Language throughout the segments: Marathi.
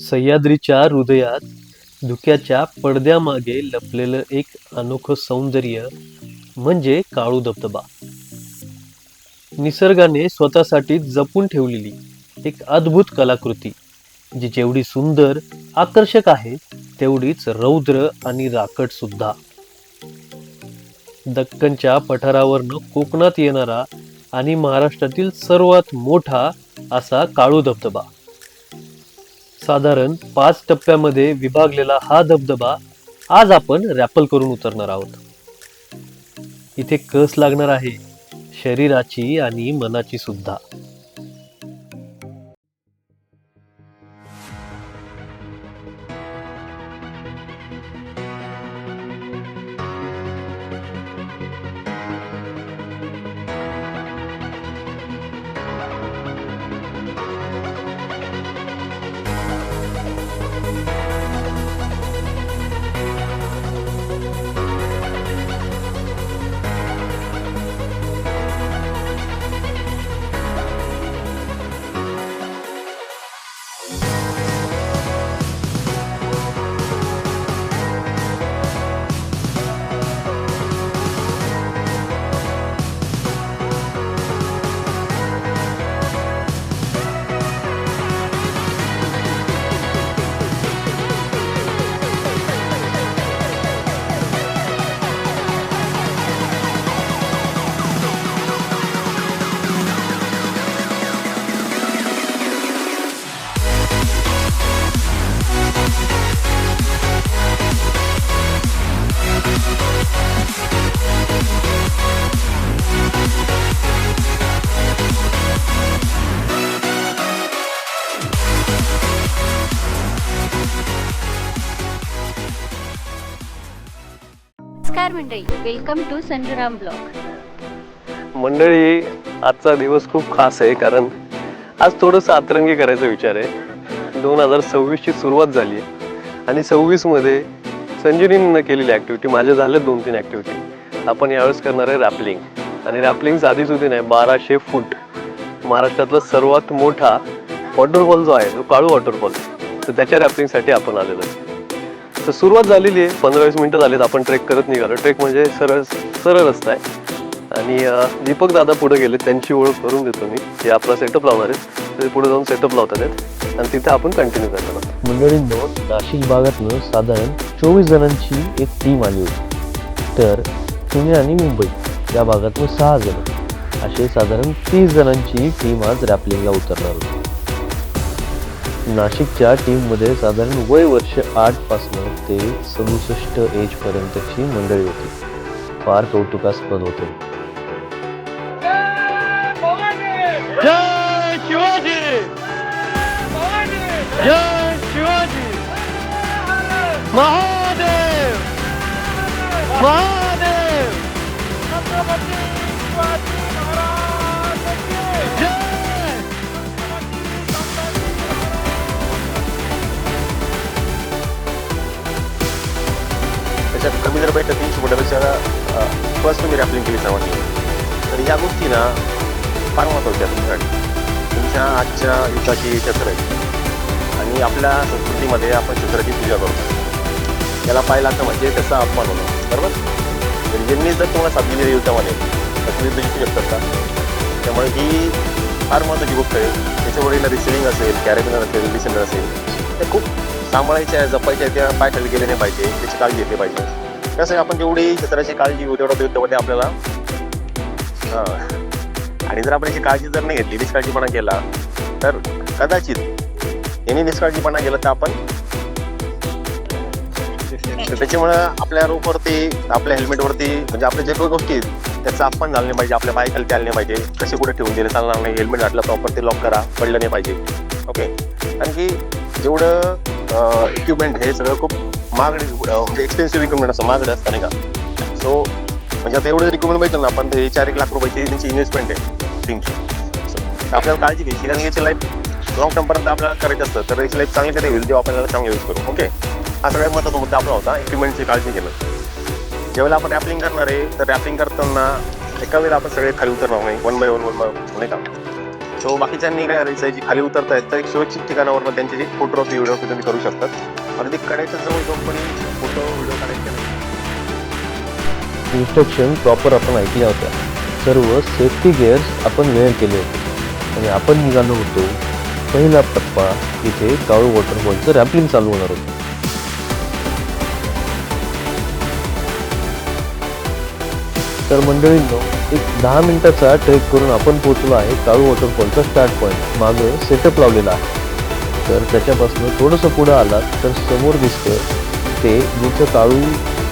सह्याद्रीच्या हृदयात धुक्याच्या पडद्यामागे लपलेलं एक अनोखं सौंदर्य म्हणजे काळू धबधबा. निसर्गाने स्वतःसाठी जपून ठेवलेली एक अद्भुत कलाकृती जी जेवढी सुंदर आकर्षक आहे तेवढीच रौद्र आणि राकट सुद्धा. दक्कनच्या पठारावरनं कोकणात येणारा आणि महाराष्ट्रातील सर्वात मोठा असा काळू धबधबा. साधारण पाच टप्प्यामध्ये विभागलेला हा धबधबा आज आपण रॅपल करून उतरणार आहोत. इथे कस लागणार आहे? शरीराची आणि मनाची सुद्धा. मंडळी वेलकम टू संजूराम ब्लॉग मंडळी आजचा दिवस खूप खास आहे कारण आज थोडंसं अतरंगी करायचा विचार आहे. दोन हजार सव्वीसची सुरुवात झाली आहे आणि सव्वीसमध्ये संजीवनीनं केलेली ॲक्टिव्हिटी माझ्या झाल्या दोन तीन ॲक्टिव्हिटी आपण यावेळेस करणार आहे रॅपलिंग आणि रॅपलिंग आधीच होती नाही बाराशे फूट. महाराष्ट्रातला सर्वात मोठा वॉटरफॉल जो आहे तो काळू वॉटरफॉल तर त्याच्या रॅपलिंगसाठी आपण आलेलो आहे. तर सुरुवात झालेली आहे. पंधरा वीस मिनटं झालीत आपण ट्रेक करत निघालो. ट्रेक म्हणजे सरळ सरळ रस्ता आहे. आणि दीपक दादा पुढे गेले त्यांची ओळख करून देतो मी. हे आपला सेटअप लावणार आहेत. ते पुढे जाऊन सेटअप लावतात आहेत. आणि तिथे आपण कंटिन्यू करणार आहोत. मंडळींनो नाशिक भागातनं साधारण चोवीस जणांची एक टीम आली होती. तर पुणे आणि मुंबई या भागातनं सहा जण. असे साधारण तीस जणांची टीम आज रॅपलिंगला उतरणार होती. नाशिकच्या टीममध्ये साधारण वय वर्ष आठपासनं ते सदुसष्ट एजपर्यंतची मंडळी होती. फार कौतुकास्पद होते. महादेव! महादेव! त्याच्यात जर बैठक तीनशे फुटापेक्षा फर्स्ट तुम्ही रॅपलिंग केली सर्वांनी तर या गोष्टी ना फार महत्त्वाच्या तुमच्यासाठी. तुमच्या आजच्या युद्धाची चक्र आहे. आणि आपल्या संस्कृतीमध्ये आपण छत्राची पूजा करतो त्याला पाहिला तर म्हणजे त्याचा अपमान होतो बरोबर? तर ज्यांनी जर तुम्हाला साथ दिली युद्धामध्ये तर तुम्ही तुझी पूजा करता. त्यामुळे ही फार महत्त्वाची गोष्ट आहे. त्याच्यावरील रिसिलिंग असेल कॅरेबिनर असेल डिसेंडर असेल ते खूप सांभाळायच्या जपायच्या त्या पाय खाली गेले नाही पाहिजे त्याची काळजी घेतली पाहिजे. कसं आहे आपण जेवढी क्षेत्राची काळजी घेऊ तेवढं होते आपल्याला हां. आणि जर आपण याची काळजी जर नाही घेतली निष्काळजीपणा केला तर कदाचित यांनी निष्काळजीपणा केला तर आपण त्याच्यामुळं आपल्या रोपवरती आपल्या हेल्मेटवरती म्हणजे आपल्या जे काही गोष्टी आहेत त्याचा आपण झाला नाही पाहिजे आपल्या पाय खाली चालले पाहिजे. कसे कुठे ठेवून दिले चालणार नाही हेल्मेट घातलं प्रॉपर ते लॉक करा पडलं नाही पाहिजे. ओके कारण की जेवढं इक्विपमेंट हे सगळं खूप महागडे एक्सपेन्सिव्ह इक्विपमेंट असतं महागडे असतं नाही का? सो म्हणजे आता एवढं इक्विपमेंट भेटलं ना आपण ते चार एक लाख रुपयाची त्यांची इन्व्हेस्टमेंट आहे टीमची आपल्याला काळजी घ्यायची कारण याची लाईफ लॉंग टर्मपर्यंत आपल्याला करायचं असतं तर याची लाईफ चांगली कधी होईल जेव्हा आपल्याला चांगली यूज करू ओके हा सगळ्यात महत्त्वाचा मुद्दा आपला होता इक्विपमेंटची काळजी घेणं. ज्यावेळेला आपण रॅपलिंग करणार आहे तर रॅपलिंग करताना एका वेळेला आपण सगळे खाली उतरणार नाही one by one one by नाही का? सो बाकीच्यांनी काय करायचं जी खाली उतरतायत तर एक सुरक्षित ठिकाणावर त्यांचे जे फोटो व्हिडिओ तुम्ही करू शकतात. अगदी कड्याच्या जवळ जाऊन पण फोटो व्हिडिओ काढायचे इन्स्ट्रक्शन प्रॉपर आपण ऐकल्या होत्या. सर्व सेफ्टी गेअर्स आपण वेअर केले होते. आणि आपण निघालो होतो. पहिला टप्पा इथे काळू वॉटरफॉलचं रॅपलिंग चालू होणार होतं. तर मंडळींनो एक दहा मिनिटाचा ट्रेक करून आपण पोहोचलो आहे काळू वॉटरफॉलचा स्टार्ट पॉईंट मागं सेटअप लावलेला आहे. तर त्याच्यापासून थोडंसं पुढं आलात तर समोर दिसतं ते जिथं काळू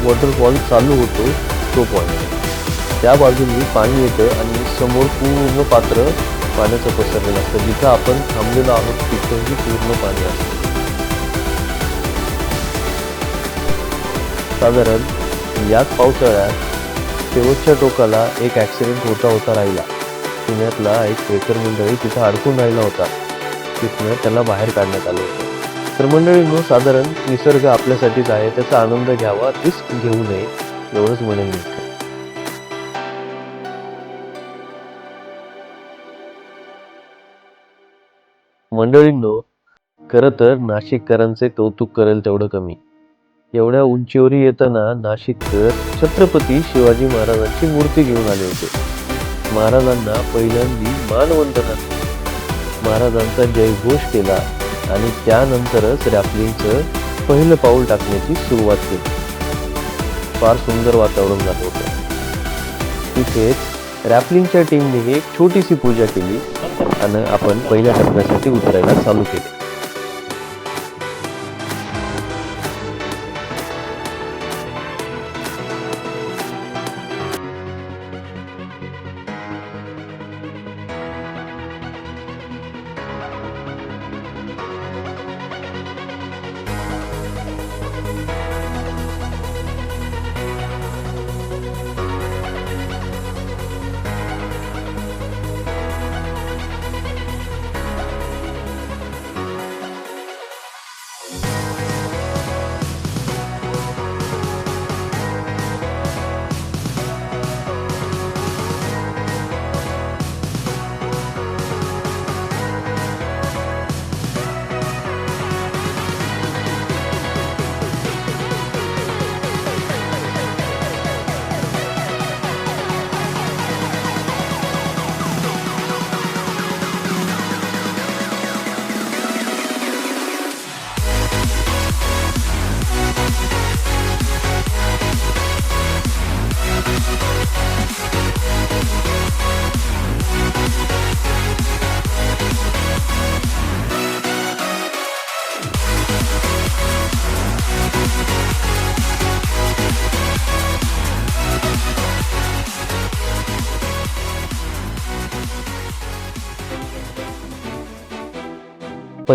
वॉटरफॉल चालू होतो तो पॉईंट त्या बाजूनी पाणी येतं आणि समोर पूर्ण पात्र पाण्याचं पसरलेलं असतं. जिथं आपण थांबलेलो आहोत तिथंही पूर्ण पाणी असतं. साधारण याच पावसाळ्यात शेवटच्या टोकाला एक ॲक्सिडेंट होता होता राहिला. पुण्यातला एक ट्रेकर मंडळी तिथं अडकून राहिला होता. तिथनं त्याला बाहेर काढण्यात आलं होतं. तर मंडळींनो साधारण निसर्ग आपल्यासाठीच आहे. त्याचा आनंद घ्यावा रिस्क घेऊ नये एवढंच म्हणेन मी. मंडळींनो खरं तर नाशिककरांचे कौतुक करेल तेवढं कमी. एवढ्या उंचीवरी येताना नाशिककर छत्रपती शिवाजी महाराजांची मूर्ती घेऊन आले होते. महाराजांना पहिल्यांदी मानवंदना महाराजांचा जयघोष केला आणि त्यानंतरच रॅपलिंगचं पहिलं पाऊल टाकण्याची सुरुवात केली. फार सुंदर वातावरण झालं होतं. तिथेच रॅपलिंगच्या टीमने एक छोटीशी पूजा केली आणि आपण पहिल्या टप्प्यासाठी उतरायला चालू केले.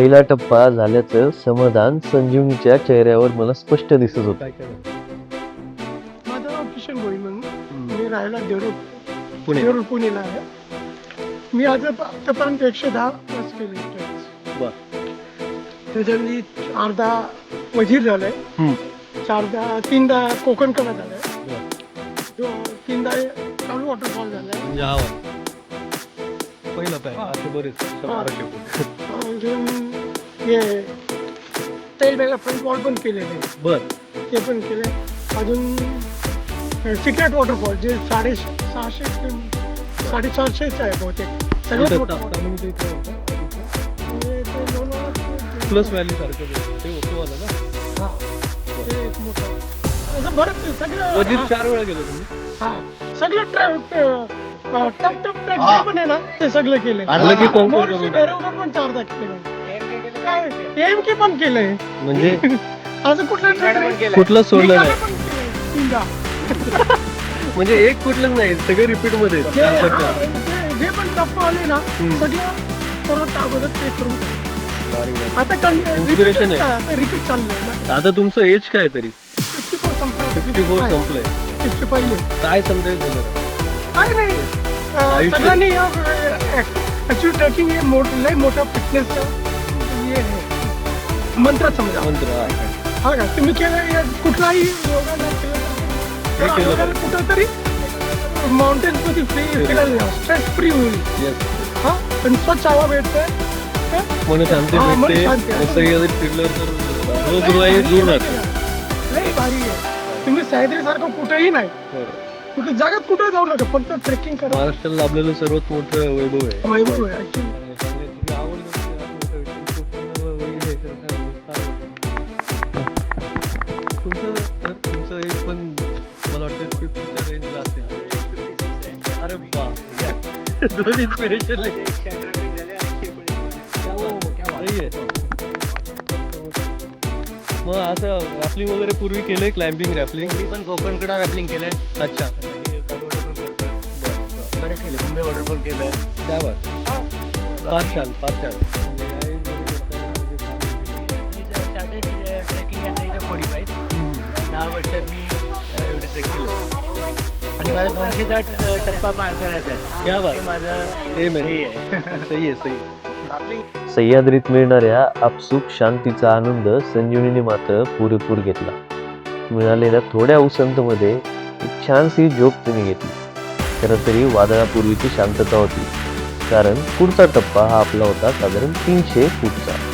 पहिला टप्पा झाल्याचं समाधान संजीवनीच्या चेहऱ्यावर मला स्पष्ट दिसत होतं. माझं म्हणून. मी राहायला पुणे. पुणेला आहे. मी आज आतापर्यंत एकशे दहा केले. त्याच्यातली अर्धा वजीर झालंय. हम्म. चारदा तीनदा कोकण कडा झालाय दो- तीनदा काळू वॉटरफॉल झालाय. म्हणजे पहिला हा. अजून हे तेल बेगा फ्रंट वॉल पण केलेले. बर. ते पण केले. अजून सिक्रेट वॉटरफॉल जे साडे सहाशे साडेचारशेच आहे बहुतेक. सगळ्यात मोठा. म्हणजे प्लस व्हॅल्यू सारखं ते होतो आलं ना? हा, ते एक मोठं. असं बरंच सगळं वजीर चार वेळा गेलो तुम्ही. हा. सगळं ट्रॅक टप टप जे पण आहे ना ते सगळं केले. आणलं की कोण कोण मोर्शी करून? भैरवगड पण चारदा केले. काय एम के पण केलंय म्हणजे? असं कुठलं कुठलं सोडलं नाही. म्हणजे एक कुठलं नाही सगळे रिपीटमध्ये जे हा, पण टप्पा आले ना हम्म. सगळं परत अगोदर ते करून. आता आता Inspiration आहे. रिपीट चाललंय ना. तुमचं एज काय तरी? फिफ्टी फोर संपलं. फिफ्टी फोर संपलंय. फिफ्टी पहिले काय समजायचं तुला काय नाही अं, आयुष्य- सगळ्यांनी ऍक्च्युअली ट्रेकिंग हे मोठ लय मोठा फिटनेसचा हे आहे. मंत्र समजा मंत्र हा. हा का तुम्ही केलं या कुठलाही योगा नाही केलं हे तर केलं आपल्याला कुठंतरी माउंटेन मध्ये फ्री फिरायला स्ट्रेस फ्री होईल Yes. हा पण स्वच्छ हवा भेटते मन शांती हा, मन भेटते शांती. मग सह्याद्री फिरल्यावर तर रोज रुवाई दूर राहते लई भारी आहे तुम्ही सह्याद्री सारखं कुठेही नाही कुठे जगात कुठे जाऊ नका फक्त ट्रेकिंग करा. महाराष्ट्राला लाभलेलं सर्वात मोठं वैभव आहे. वैभव आहे actually. हे. तुमचं हे पण मला वाटतं फिफ्टीच्या रेंजला असेल. अरे बा दोन इन्स्पिरेशन मग असं रॅपलिंग वगैरे पूर्वी केलंय क्लाइम्बिंग रॅपलिंग? मी पण कोकणकडे रॅपलिंग केलंय. अच्छा. बरं केलं मुंबई वॉटरफॉल केलं त्यावर फार छान फार छान ट्रेकिंग फोर्टी फाईव्ह दहा वर्षात मी एवढे ट्रेक केलं आणि मला दोनशे साठ अं, टप्पा पार करायचा आहे. क्या बात. माझं मेरे हे आहे. सही आहे सही आहे. सह्याद्रीत मिळणाऱ्या आपसुक शांतीचा आनंद संजीवनीने मात्र पुरेपूर घेतला. मिळालेल्या थोड्या उसंतमध्ये एक छानशी झोप तिने घेतली. खरं तरी वादळापूर्वीची शांतता होती. कारण पुढचा टप्पा हा आपला होता साधारण तीनशे फूटचा.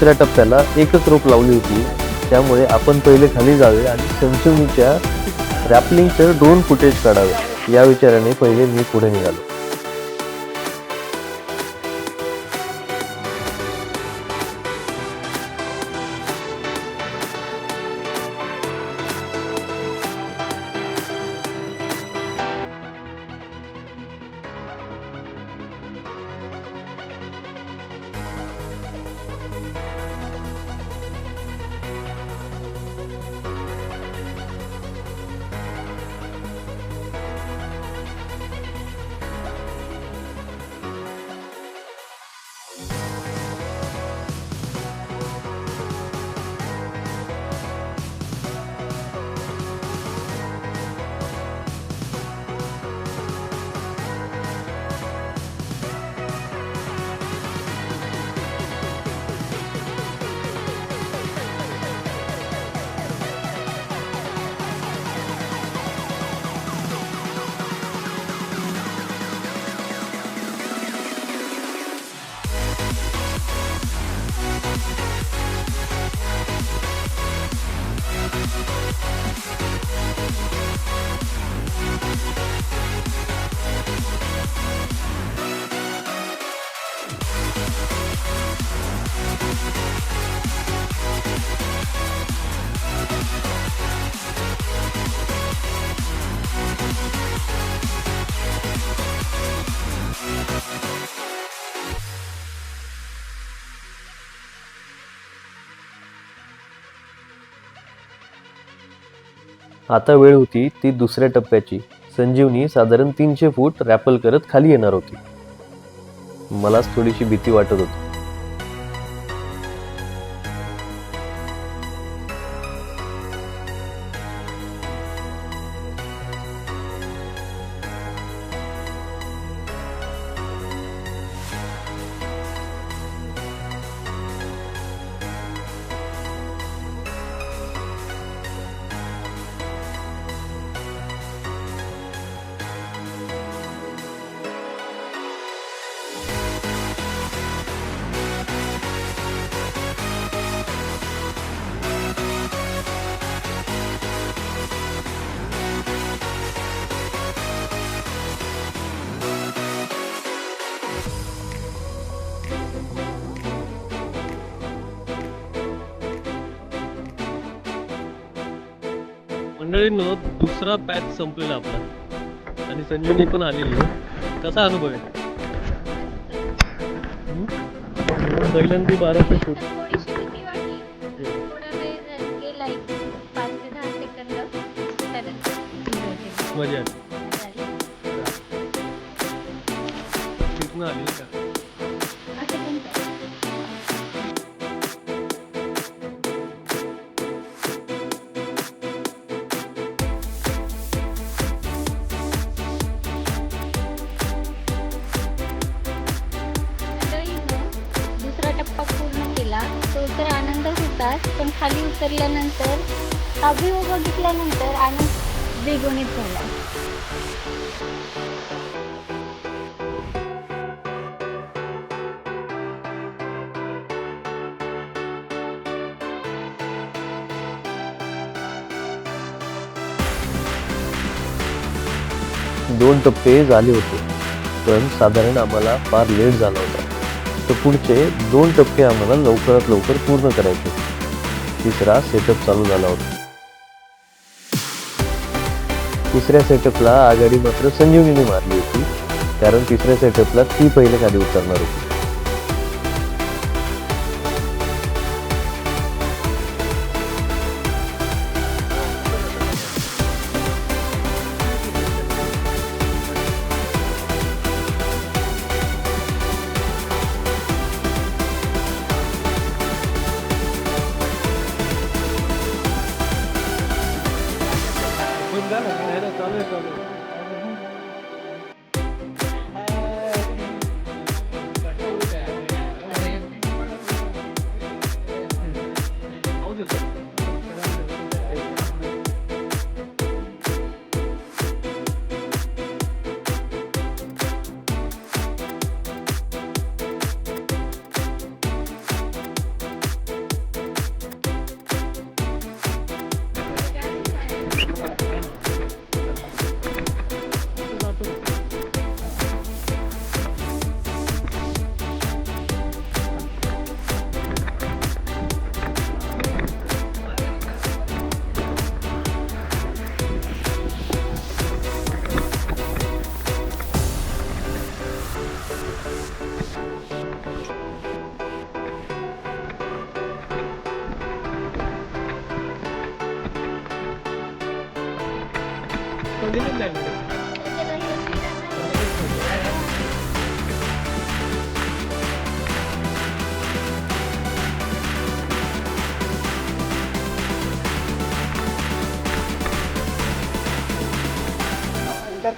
दुसऱ्या टप्प्याला एकच रोप लावली होती. त्यामुळे आपण पहिले खाली जावे आणि संजीवनीच्या रॅपलिंगचं ड्रोन फुटेज काढावे. या विचाराने पहिले मी पुढे निघालो. आता वेळ होती ती दुसऱ्या टप्प्याची. संजीवनी साधारण तीनशे फूट रॅपल करत खाली येणार होती. मलाच थोडीशी भीती वाटत होती. मंडळींनो दुसरा पॅच संपलेला आपला. आणि संजीवनी पण आलेली कसा अनुभव आहे? पहिल्यांदा बाराशे फूट थोडीशी भीती तो तर आनंद होताच पण खाली उतरल्यानंतर अभिव बघितल्यानंतर आनंद द्विगुणित झाला. दोन टप्पे झाले होते पण साधारण आम्हाला फार लेट झाला होता. तर पुढचे दोन टप्पे आम्हाला लवकरात लवकर पूर्ण करायचे. तिसरा सेटअप चालू झाला होता. तिसऱ्या सेटअपला आघाडी मात्र संजीवनीने मारली होती. कारण तिसऱ्या सेटअपला ती पहिले खाली उतरणार होती.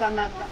पण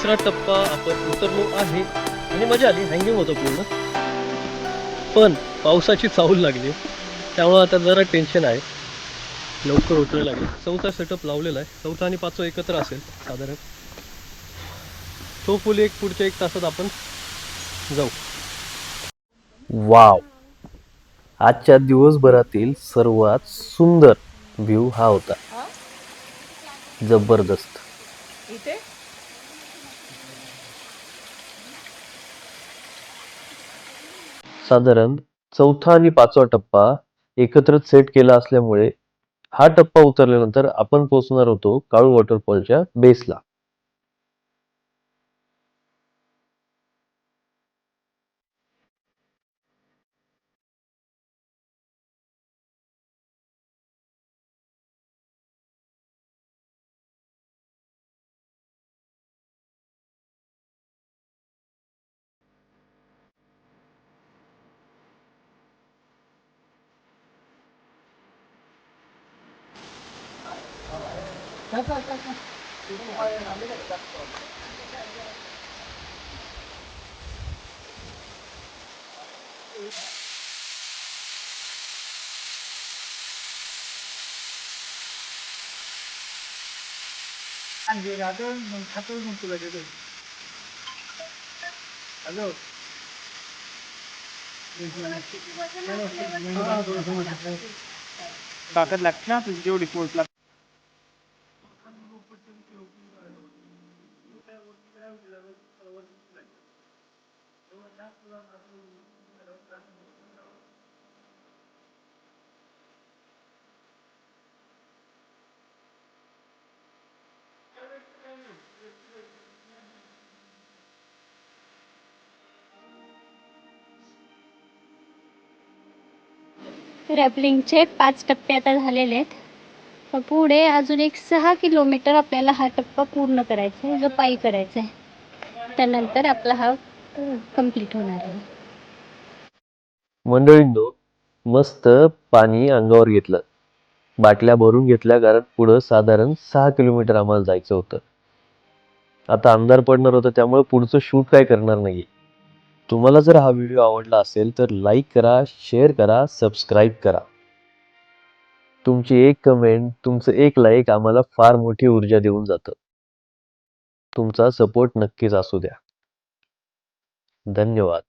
तिसरा टप्पा आपण उतरलो आहे. आणि मजा आली हँगिंग होतं पूर्ण. पण पावसाची चाहूल लागली. त्यामुळं आता जरा टेन्शन आहे. लवकर उतरायला लागेल. चौथा सेटअप लावलेला आहे. चौथा आणि पाचवा एकत्र असेल साधारण. तो फुल एक पुढच्या एक तासात आपण जाऊ. वाव. आजच्या दिवसभरातील सर्वात सुंदर व्ह्यू हा होता. जबरदस्त. साधारण चौथा आणि पाचवा टप्पा एकत्रच सेट केला असल्यामुळे हा टप्पा उतरल्यानंतर आपण पोहोचणार होतो काळू वॉटरफॉलच्या बेसला हॅलो ताकद लागते ना तुझी जेवढी फोर्स लागते. रॅपलिंगचे पाच टप्पे आता झालेले आहेत. मग पुढे अजून एक सहा किलोमीटर आपल्याला हा टप्पा पूर्ण करायचा आहे जो पायी करायचा आहे. त्यानंतर आपला हा कंप्लीट होणार आहे. मंडळींनो मस्त पाणी अंगावर घेतलं. बाटल्या भरून घेतल्या कारण पुढं साधारण सहा किलोमीटर आम्हाला जायचं होतं. आता अंधार पडणार होतं त्यामुळे पुढचं शूट काय करणार नाही तुम्हाला जर हा व्हिडिओ आवडला असेल तर लाईक करा शेअर करा सबस्क्राईब करा. तुमची एक कमेंट तुमचं एक लाईक आम्हाला फार मोठी ऊर्जा देऊन जातं. तुमचा सपोर्ट नक्कीच असू द्या. धन्यवाद.